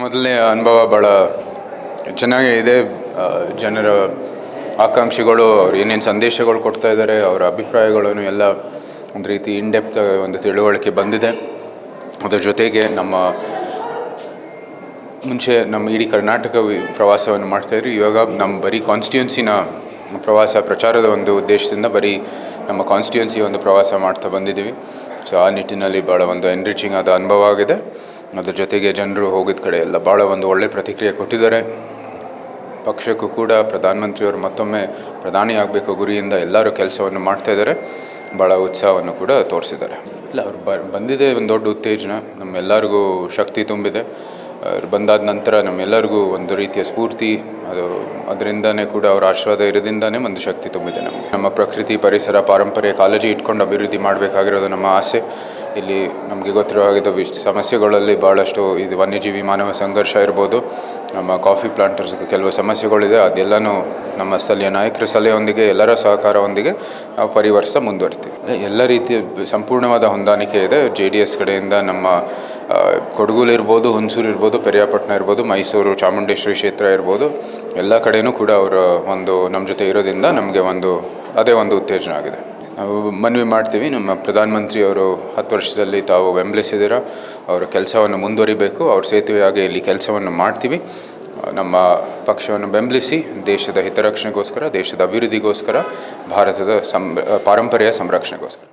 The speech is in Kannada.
ಮೊದಲನೇ ಅನುಭವ ಭಾಳ ಚೆನ್ನಾಗೇ ಇದೆ. ಜನರ ಆಕಾಂಕ್ಷಿಗಳು, ಅವ್ರು ಏನೇನು ಸಂದೇಶಗಳು ಕೊಡ್ತಾ ಇದ್ದಾರೆ, ಅವರ ಅಭಿಪ್ರಾಯಗಳನ್ನು ಎಲ್ಲ ಒಂದು ರೀತಿ ಇನ್ಡೆಪ್ತ್ ಒಂದು ತಿಳುವಳಿಕೆ ಬಂದಿದೆ. ಅದರ ಜೊತೆಗೆ ನಮ್ಮ ಮುಂಚೆ ನಮ್ಮ ಇಡೀ ಕರ್ನಾಟಕ ಪ್ರವಾಸವನ್ನು ಮಾಡ್ತಾಯಿದ್ರು ಇವಾಗ ನಮ್ಮ ಬರೀ ಕಾನ್ಸ್ಟಿಟ್ಯೂನ್ಸಿನ ಪ್ರವಾಸ ಪ್ರಚಾರದ ಒಂದು ಉದ್ದೇಶದಿಂದ ಬರೀ ನಮ್ಮ ಕಾನ್ಸ್ಟಿಟ್ಯೂನ್ಸಿ ಒಂದು ಪ್ರವಾಸ ಮಾಡ್ತಾ ಬಂದಿದ್ದೀವಿ. ಸೊ ಆ ನಿಟ್ಟಿನಲ್ಲಿ ಭಾಳ ಒಂದು ಎನ್ರಿಚಿಂಗ್ ಆದ ಅನುಭವ ಆಗಿದೆ. ಅದ್ರ ಜೊತೆಗೆ ಜನರು ಹೋಗಿದ ಕಡೆ ಎಲ್ಲ ಭಾಳ ಒಂದು ಒಳ್ಳೆ ಪ್ರತಿಕ್ರಿಯೆ ಕೊಟ್ಟಿದ್ದಾರೆ. ಪಕ್ಷಕ್ಕೂ ಕೂಡ ಪ್ರಧಾನಮಂತ್ರಿಯವರು ಮತ್ತೊಮ್ಮೆ ಪ್ರಧಾನಿ ಆಗಬೇಕು ಗುರಿಯಿಂದ ಎಲ್ಲರೂ ಕೆಲಸವನ್ನು ಮಾಡ್ತಾ ಇದ್ದಾರೆ. ಭಾಳ ಉತ್ಸಾಹವನ್ನು ಕೂಡ ತೋರಿಸಿದ್ದಾರೆ. ಇಲ್ಲ, ಅವ್ರು ಬ, ಬಂದಿದೆ ಒಂದು ದೊಡ್ಡ ಉತ್ತೇಜನ. ನಮ್ಮೆಲ್ಲರಿಗೂ ಶಕ್ತಿ ತುಂಬಿದೆ. ಅವ್ರು ಬಂದಾದ ನಂತರ ನಮ್ಮೆಲ್ಲರಿಗೂ ಒಂದು ರೀತಿಯ ಸ್ಫೂರ್ತಿ. ಅದು ಅದರಿಂದನೇ ಕೂಡ ಅವರ ಆಶೀರ್ವಾದ ಒಂದು ಶಕ್ತಿ ತುಂಬಿದೆ ನಮಗೆ. ನಮ್ಮ ಪ್ರಕೃತಿ, ಪರಿಸರ, ಪಾರಂಪರ್ಯ ಕಾಳಜಿ ಇಟ್ಕೊಂಡು ಅಭಿವೃದ್ಧಿ ಮಾಡಬೇಕಾಗಿರೋದು ನಮ್ಮ ಆಸೆ. ಇಲ್ಲಿ ನಮಗೆ ಗೊತ್ತಿರೋ ಹಾಗೆ ವಿಶ್ ಸಮಸ್ಯೆಗಳಲ್ಲಿ ಭಾಳಷ್ಟು ಇದು ವನ್ಯಜೀವಿ ಮಾನವ ಸಂಘರ್ಷ ಇರ್ಬೋದು. ನಮ್ಮ ಕಾಫಿ ಪ್ಲಾಂಟರ್ಸ್ ಕೆಲವು ಸಮಸ್ಯೆಗಳಿದೆ. ಅದೆಲ್ಲನೂ ನಮ್ಮ ಸ್ಥಳೀಯ ನಾಯಕರ ಸಲಹೆಯೊಂದಿಗೆ, ಎಲ್ಲರ ಸಹಕಾರವೊಂದಿಗೆ ನಾವು ಪರಿವರ್ಸ ಮುಂದುವರಿತೀವಿ. ಎಲ್ಲ ರೀತಿಯ ಸಂಪೂರ್ಣವಾದ ಹೊಂದಾಣಿಕೆ ಇದೆ. ಜೆ ಡಿ ಎಸ್ ಕಡೆಯಿಂದ ನಮ್ಮ ಕೊಡಗುಲು ಕೊಡಗು ಇರ್ಬೋದು, ಹುಣಸೂರು ಇರ್ಬೋದು, ಪೆರಿಯಾಪಟ್ಟಣ ಇರ್ಬೋದು, ಮೈಸೂರು, ಚಾಮುಂಡೇಶ್ವರಿ ಕ್ಷೇತ್ರ ಇರ್ಬೋದು. ಎಲ್ಲ ಕಡೆಯೂ ಕೂಡ ಅವರ ಒಂದು ನಮ್ಮ ಜೊತೆ ಇರೋದ್ರಿಂದ ನಮಗೆ ಒಂದು, ಅದೇ ಒಂದು ಉತ್ತೇಜನ ಆಗಿದೆ. ನಾವು ಮನವಿ ಮಾಡ್ತೀವಿ. ನಮ್ಮ ಪ್ರಧಾನಮಂತ್ರಿ ಅವರು ಹತ್ತು ವರ್ಷದಲ್ಲಿ ತಾವು ಬೆಂಬಲಿಸಿದ್ದೀರ. ಅವರ ಕೆಲಸವನ್ನು ಮುಂದುವರಿಬೇಕು. ಅವ್ರ ಸೇತುವೆಯಾಗಿ ಇಲ್ಲಿ ಕೆಲಸವನ್ನು ಮಾಡ್ತೀವಿ. ನಮ್ಮ ಪಕ್ಷವನ್ನು ಬೆಂಬಲಿಸಿ ದೇಶದ ಹಿತರಕ್ಷಣೆಗೋಸ್ಕರ, ದೇಶದ ಅಭಿವೃದ್ಧಿಗೋಸ್ಕರ, ಭಾರತದ ಸಂ ಪಾರಂಪರ್ಯ ಸಂರಕ್ಷಣೆಗೋಸ್ಕರ.